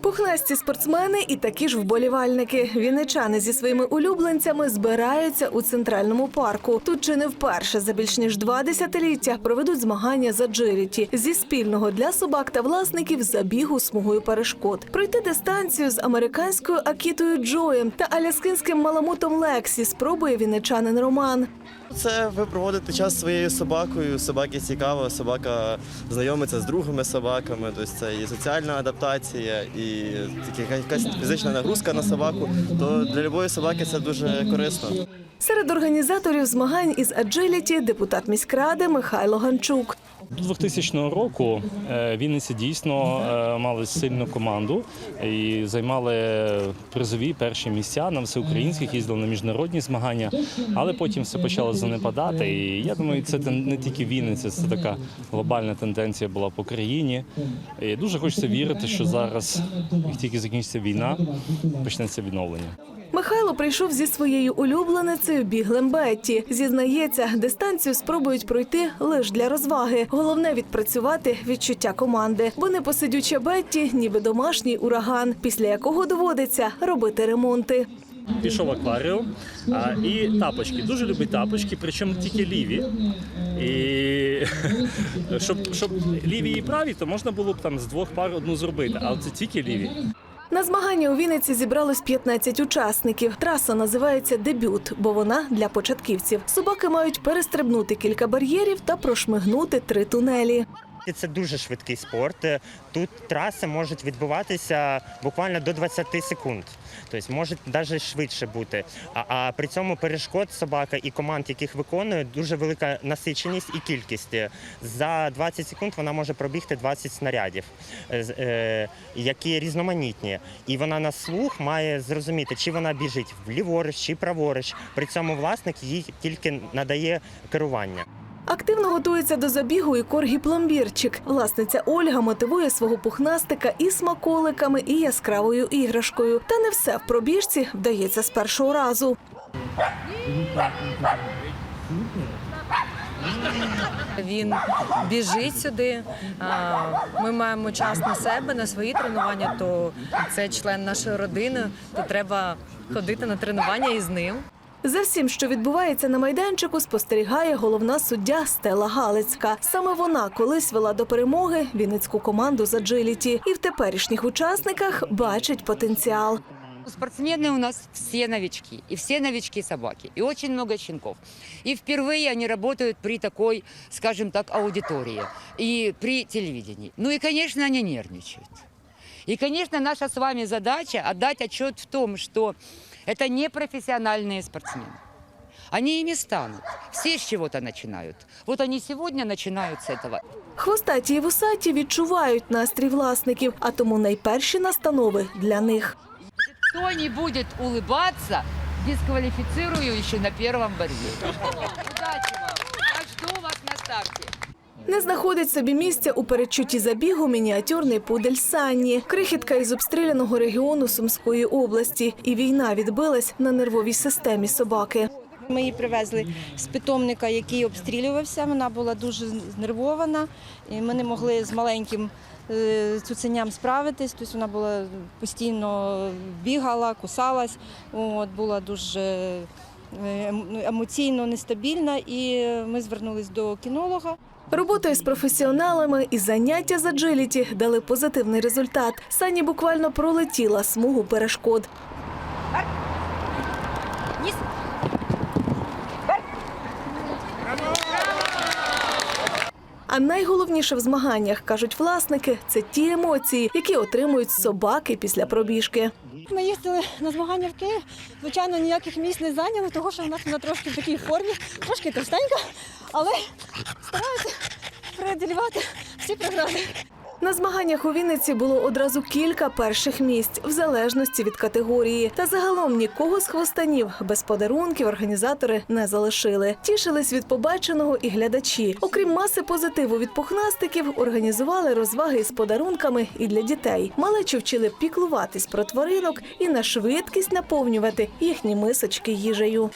Пухнасті спортсмени і такі ж вболівальники. Вінничани зі своїми улюбленцями збираються у центральному парку. Тут чи не вперше за більш ніж два десятиліття проведуть змагання за джиліті зі спільного для собак та власників забігу смугою перешкод. Пройти дистанцію з американською акітою Джоєм та аляскинським маламутом Лексі спробує вінничанин Роман. Це ви проводите час своєю собакою. Собаки цікаво, собака знайомиться з другими собаками. Тобто це і соціальна адаптація, і така якась фізична нагрузка на собаку. То для любої собаки це дуже корисно. Серед організаторів змагань із аджиліті депутат міськради Михайло Ганчук. До 2000 року е, Вінниці дійсно е, мали сильну команду і займали призові перші місця на всеукраїнських, їздили на міжнародні змагання, але потім все почало занепадати. І я думаю, це не тільки Вінниця, це така глобальна тенденція була по країні. І дуже хочеться вірити, що зараз, як тільки закінчиться війна, почнеться відновлення. Михайло прийшов зі своєю улюбленицею біглем Бетті. Зізнається, дистанцію спробують пройти лише для розваги. Головне відпрацювати відчуття команди, бо непосидюча Бетті, ніби домашній ураган, після якого доводиться робити ремонти. Пішов акваріум а, і тапочки. Дуже любить тапочки, причому тільки ліві. І щоб, щоб ліві і праві, то можна було б там з двох пар одну зробити, а це тільки ліві. На змагання у Вінниці зібралось 15 учасників. Траса називається Дебют, бо вона для початківців. Собаки мають перестрибнути кілька бар'єрів та прошмигнути три тунелі. І Це дуже швидкий спорт. Е, Тут траси можуть відбуватися буквально до 20 секунд. Тобто може навіть швидше бути. А, а при цьому перешкод собака і команд, яких виконує, дуже велика насиченість і кількість. Е, За 20 секунд вона може пробігти 20 снарядів, е, які різноманітні. І вона на слух має зрозуміти, чи вона біжить вліворуч, чи праворуч. При цьому власник їй тільки надає керування. Активно готується до забігу і коргі пломбірчик. Власниця Ольга мотивує свого пухнастика і смаколиками, і яскравою іграшкою. Та не все в пробіжці вдається з першого разу. Він біжить сюди. Ми маємо час на себе, на свої тренування. То це член нашої родини. То треба ходити на тренування із ним. За всім, що відбувається на майданчику, спостерігає головна суддя Стела Галицька. Саме вона колись вела до перемоги вінницьку команду з аджиліті і в теперішніх учасниках бачить потенціал. Спортсмены у нас все новички, и все новички собаки, и очень много щенков. И впервые они работают при такой, скажем так, аудитории и при телевидении. Ну и, конечно, они нервничают. И, конечно, наша с вами задача отдать отчет в том, что это не профессиональные спортсмены. Они ими станут. Все с чего-то начинают. Вот они сегодня начинают с этого. Хвостаті і вусаті відчувають настрій власників, а тому найперші настанови для них. Кто не будет улыбаться, дисквалифицирую еще на первом борьбе. Удачи вам! Я жду вас на старте. Не знаходить собі місця у передчутті забігу мініатюрний пудель Санні, крихітка із обстріляного регіону Сумської області. І війна відбилась на нервовій системі собаки. Ми її привезли з питомника, який обстрілювався. Вона була дуже знервована, і ми не могли з маленьким е, цуценям справитись. Тобто вона була постійно бігала, кусалась. От, була дуже е, ем- емоційно нестабільна, і ми звернулись до кінолога. Робота із професіоналами і заняття з аджиліті дали позитивний результат. Санні буквально пролетіла смугу перешкод. А найголовніше в змаганнях, кажуть власники, це ті емоції, які отримують собаки після пробіжки. Ми їздили на змагання в Київ. Звичайно, ніяких місць не зайняли, тому що в нас вона трошки в такій формі, трошки товстенька, але стараюся преодолівати всі програми. На змаганнях у Вінниці було одразу кілька перших місць, в залежності від категорії. Та загалом нікого з хвостанів без подарунків організатори не залишили. Тішились від побаченого і глядачі. Окрім маси позитиву від пухнастиків, організували розваги з подарунками і для дітей. Малечу вчили піклуватись про тваринок і на швидкість наповнювати їхні мисочки їжею.